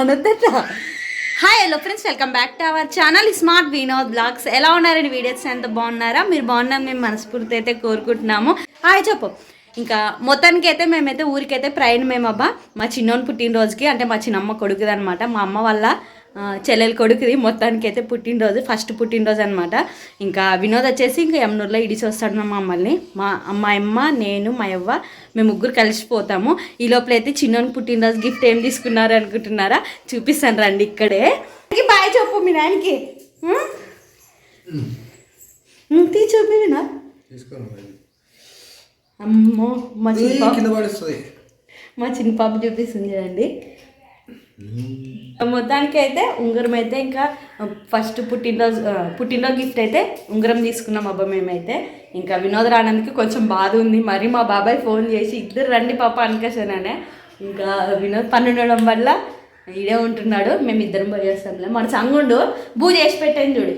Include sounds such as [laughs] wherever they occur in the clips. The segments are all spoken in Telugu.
అనొద్దట. Hi hello friends welcome back to our channel smart Vinod vlogs ఎలా ఉన్నారండి వీడియోస్? ఎంత బాగున్నారా? మీరు బాగున్నారు మేము మనస్ఫూర్తి అయితే కోరుకుంటున్నాము. హాయ్ చెప్పు. ఇంకా మొత్తానికి అయితే మేమైతే ఊరికైతే ప్రయాణం అబ్బా మా చిన్నోని పుట్టినరోజుకి అంటే మా చిన్నమ్మ కొడుకుదనమాట మా అమ్మ వల్ల చెల్లెల కొడుకుది. మొత్తానికి అయితే పుట్టినరోజు ఫస్ట్ పుట్టినరోజు అనమాట ఇంకా వినోద్ వచ్చేసి ఇంకా యమునూరులో ఇడిచి వస్తాడు మా మమ్మల్ని. మా మా అమ్మ నేను మా అవ్వ మేము ముగ్గురు కలిసిపోతాము ఈ లోపల అయితే చిన్నోని పుట్టినరోజు గిఫ్ట్ ఏం తీసుకున్నారు అనుకుంటున్నారా? చూపిస్తాను రండి ఇక్కడే. బాయ్ చెప్పు మీ నాయనకి తీ చూపి వినా. అమ్మో మా చిన్న మా చిన్న పాప చూపిస్తుంది చూడండి మొత్తానికి అయితే ఉంగరం అయితే ఇంకా ఫస్ట్ పుట్టినరోజు పుట్టినరోజు గిఫ్ట్ అయితే ఉంగరం తీసుకున్నాం అబ్బా మేమైతే. ఇంకా వినోద్ రానందుకు కొంచెం బాధ ఉంది. మరి మా బాబాయ్ ఫోన్ చేసి ఇద్దరు రండి పాప అనుకేసాననే ఇంకా వినోద్ పని ఉండడం వల్ల ఇడే ఉంటున్నాడు. మేము ఇద్దరం పోయేస్తాంలే. మన సంగుండు బూ చేసి పెట్టాను చూడు.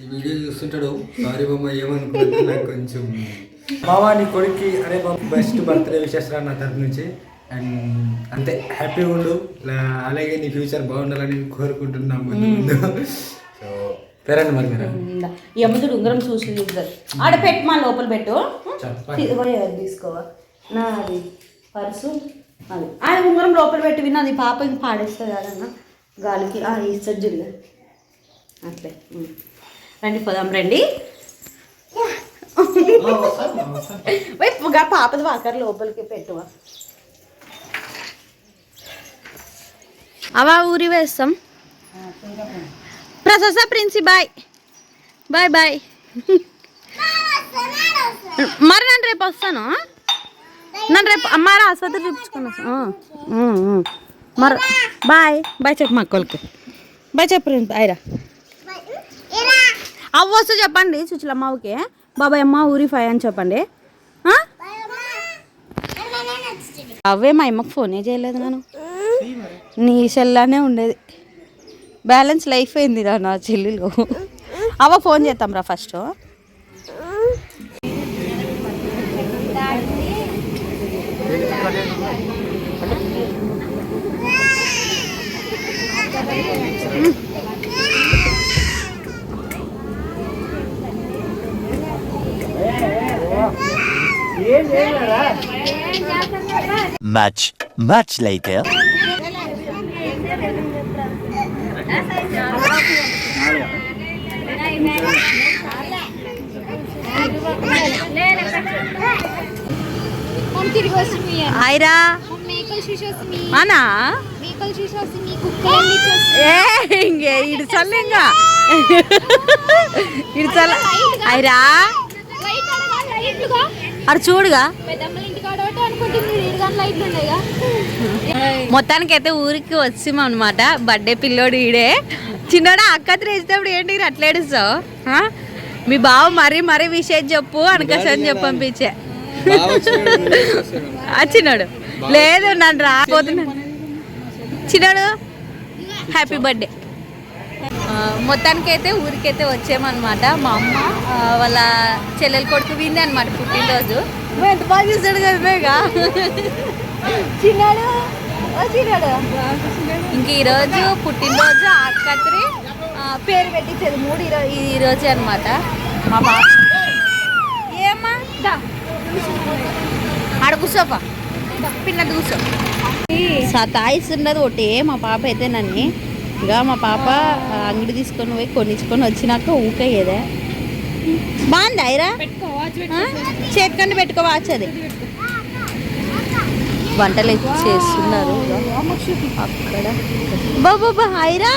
ఈ వీడియో చూస్తుంటాడు. సారీ బామ్మ ఏమనుకుంటున్నా కొంచెం బావా నీ కొడుక్కి అరే బాబు బెస్ట్ బర్త్డే విషెస్ నా తరపు నుంచి. అండ్ అంతే హ్యాపీగా ఉండు. అలాగే నీ ఫ్యూచర్ బాగుండాలని కోరుకుంటున్నాం ముందు సో పేరండి మరి. ఈ అమ్మతుడు ఉంగరం చూసి ఆడ పెట్టు మా లోపల పెట్టు. తీసుకోవా నా అది పర్సు అది. ఆ ఉంగరం లోపల పెట్టి విన్నా అది పాప ఇంక పాడేస్తుంది కదన్న గాలికి ఆ ఇస్తుంది చూడు అట్లే. రండి పోదాం రండి. పాపది వాకర్ లోపలికి పెట్టువా? అవా ఊరి వేస్తాం. ప్రసస ప్రిన్సి బాయ్. Bye bye. మరి నన్ను రేపు వస్తాను? నన్ను రేపు అమ్మారా ఆసుపత్రి చూపించుకుని వస్తాను మరి బాయ్. బాయ్ చెప్పు మా అక్కలకి. బాయ్ చెప్పు బాయ్ రా. అవ్వ వస్తే చెప్పండి సుచిలమ్మకి బాబాయ్ అమ్మ ఊరి ఫైవ్ అని చెప్పండి? అవే మా అమ్మకి ఫోనే చేయలేదు నేను. నీ సెల్లానే ఉండేది. బ్యాలెన్స్ లైఫ్ అయింది రా నా చెల్లిలో. అవ్వ ఫోన్ చేద్దాం రా ఫస్ట్. Much, much later. हम తిరిగి అనా చూడుగా. పెద్దమ్మల ఇంటి అనుకుంటుంది ఏడు గంటల లైట్లు ఉన్నాయిగా. మొత్తానికి అయితే ఊరికి వచ్చాం అనమాట బర్త్డే పిల్లోడు ఈడే. చిన్నోడా అక్క త్రేసేటప్పుడు ఏంటి ఈడు అట్లా ఏడుస్తావు ఆ? మీ బావ మరీ మరీ విషయం చెప్పు అనకసని చెప్పి పంపించే చిన్నోడు. లేదు నన్ను రాపోతున్నాను చిన్నోడు హ్యాపీ బర్త్డే. మొత్తానికి అయితే ఊరికైతే వచ్చామన్నమాట. మా అమ్మ వాళ్ళ చెల్లెల కొడుకు వింది అనమాట పుట్టినరోజు. నువ్వు ఎంత బాగా చూసాడు కదా చిన్నాడు ఇంక ఈరోజు పుట్టినరోజు ఆకత్రి పేరు పెట్టించేది మూడు ఈ రోజే అనమాట మా పాప ఏమ్మా? దా. ఆడ కూర్చోపా. పిన్నది కూర్చో. సతాయిస్తున్నది ఒకటి మా పాప అయితే నన్ను. ఇంకా మా పాప అంగడి తీసుకొని పోయి కొనిచ్చుకొని వచ్చినాక ఊకయ్యేదే బాగుంది ఐరా చేతికండి పెట్టుకో. వాచ్ అది. వంటలు చేస్తున్నారు. అక్కడ. బాబా బా హాయిరా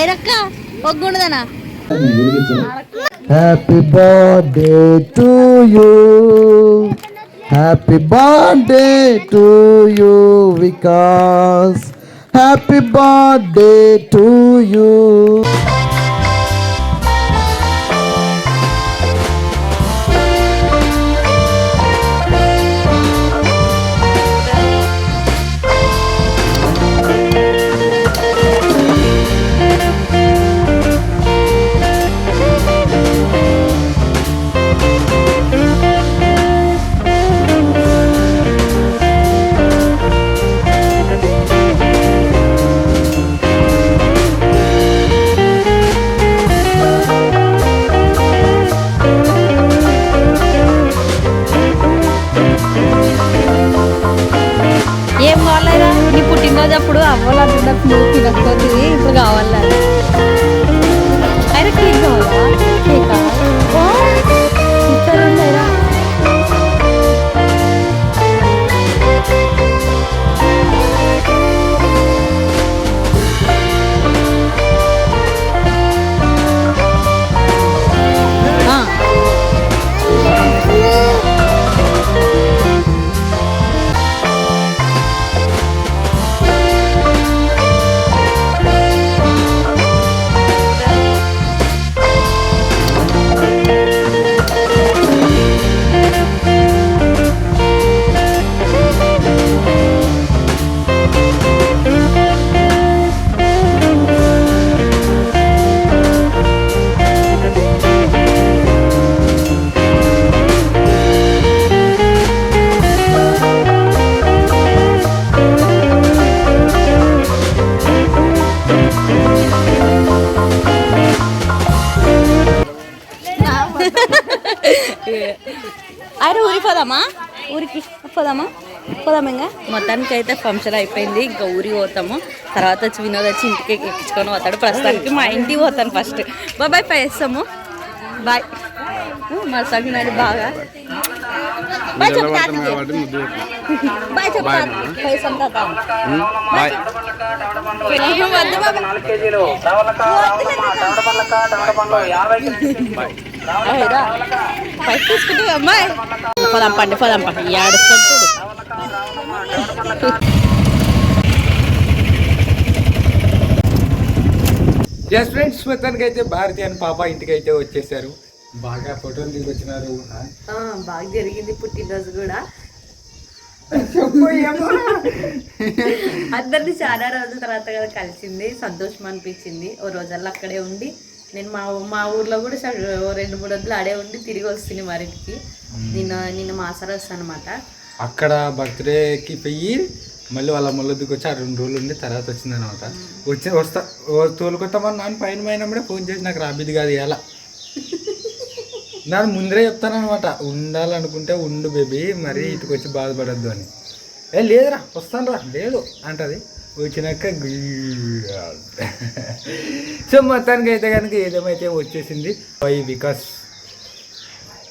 ఐరక్క ఒగ్గుండదనా? Happy birthday to you happy birthday to you Vikas happy birthday to you అరే ఊరికి పోదామా ఊరికి పోదామా పోదామా ఇంకా మొత్తానికి అయితే ఫంక్షన్ అయిపోయింది ఇంకా ఊరికి పోతాము తర్వాత వచ్చి వినోద్ వచ్చి ఇంటికి ఎక్కించుకొని పోతాడు ప్రస్తుతానికి మా ఇంటికి పోతాను ఫస్ట్ బాయ్ పై వేస్తాము బాయ్ మా సగినాడు బాగా బాయ్. బాయ్ చెప్పు తాత. పైసం తాత. బాయ్ వద్దు బాబా. పైకి తీసుకుంటే అమ్మాయి. ఎస్ ఫ్రెండ్స్ మొత్తానికి అయితే భారతి అని పాప ఇంటికి అయితే వచ్చేసారు. బాగా ఫోటోలు దిగొచ్చినారు ఆ, బాగా జరిగింది పుట్టినరోజు కూడా. అందరిని చాలా రోజుల తర్వాత కదా కలిసింది. సంతోషం అనిపించింది. ఓ రోజల్లా అక్కడే ఉండి నేను మా మా ఊర్లో కూడా రెండు మూడు రోజులు ఆడే ఉండి తిరిగి వస్తుంది మరింటికి నిన్న నిన్న మాసారు వస్తాను అనమాట అక్కడ బర్త్డేకి పోయి మళ్ళీ వాళ్ళ ముళ్ళొద్దుకు వచ్చి ఆ రెండు రోజులు ఉండి తర్వాత వచ్చింది అనమాట వచ్చి వస్తా తోలుకొస్తామని నాన్న పైన పోయినప్పుడే ఫోన్ చేసి నాకు రాబిది కాదు ఎలా నేను ముందరే చెప్తానమాట ఉండాలనుకుంటే ఉండు బేబీ మరి ఇటుకు వచ్చి బాధపడద్దు అని. ఏ లేదురా వస్తాను రా లేదు అంటది. వచ్చినాక [laughs] సో మొత్తానికి అయితే కనుక ఏదేమైతే వచ్చేసింది bye because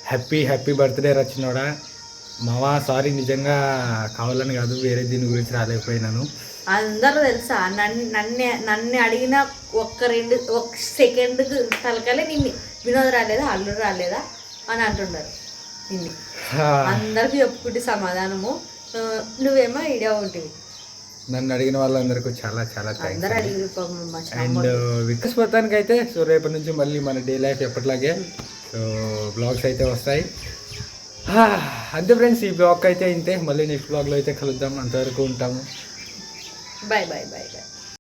happy happy birthday రచినోడా మావా సారీ నిజంగా కావాలని కాదు వేరే దీని గురించి రాలేకపోయినాను. అందరూ తెలుసా నన్ను నన్ను నన్ను అడిగిన ఒక్క రెండు ఒక్క సెకండ్ తలకలే నిన్ను. వినోద్ రాలేదా అల్లుడు రాలేదా అని అంటున్నారు నిన్ను. అందరికి చెప్పుకుంటే సమాధానము. నువ్వేమో ఇడే ఉంటుంది నన్ను అడిగిన వాళ్ళందరికీ చాలా చాలా థ్యాంక్స్ అండ్. వికాస్ మొత్తానికి అయితే సో రేపటి నుంచి మళ్ళీ మన డే లైఫ్ ఎప్పటిలాగే. సో బ్లాగ్స్ అయితే వస్తాయి. అంతే ఫ్రెండ్స్ ఈ బ్లాగ్ అయితే ఇంతే. మళ్ళీ నెక్స్ట్ బ్లాగ్లో అయితే కలుద్దాం. అంతవరకు ఉంటాము. Bye bye bye bye.